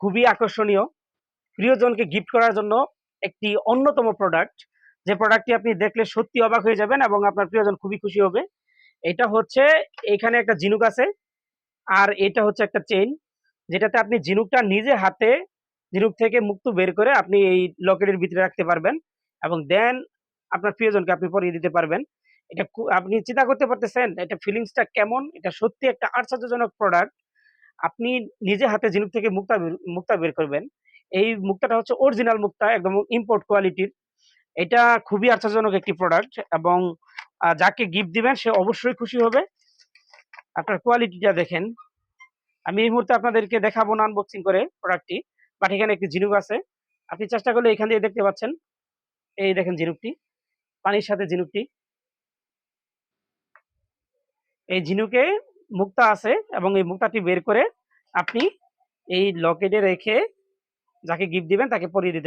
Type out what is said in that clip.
খুবই আকর্ষণীয়। প্রিয়জনকে গিফট করার জন্য একটি অন্যতম প্রোডাক্ট যে প্রোডাক্টটি আপনি দেখলে সত্যি অবাক হয়ে যাবেন এবং আপনার প্রিয়জন খুবই খুশি হবে। এটা হচ্ছে এখানে একটা ঝিনুক আছে আর এটা হচ্ছে একটা চেইন যেটাতে আপনি ঝিনুকটা নিজে হাতে ঝিনুক থেকে মুক্ত বের করে আপনি এই লকেটের ভিতরে রাখতে পারবেন এবং দেন আপনার প্রিয়জনকে আপনি পরিয়ে দিতে পারবেন। এটা আপনি চিন্তা করতে পারতেছেন, এটা ফিলিংসটা কেমন? এটা সত্যি একটা আশ্চর্যজনক প্রোডাক্ট আপনি নিজে হাতে ঝিনুক থেকে মুক্তা মুক্তা বের করবেন। এই মুক্তাটা হচ্ছে অরিজিনাল মুক্তা, একদম ইম্পোর্ট কোয়ালিটির এটা খুবই আশ্চর্যজনক একটি প্রোডাক্ট এবং যাকে গিফট দিবেন সে অবশ্যই খুশি হবে। আপনার কোয়ালিটিটা দেখেন। আমি এই মুহূর্তে আপনাদেরকে দেখাবো না আনবক্সিং করে প্রোডাক্টটি বাট এখানে একটি ঝিনুক আছে। আপনি চেষ্টা করলে এখান দিয়ে দেখতে পাচ্ছেন। এই দেখেন ঝিনুকটি, পানির সাথে ঝিনুকটি। এই ঝিনুকে মুক্তা আছে এবং এই মুক্তাটি বের করে আপনি এই লকেটে রেখে যাকে গিফট দিবেন তাকে পরিয়ে দিতে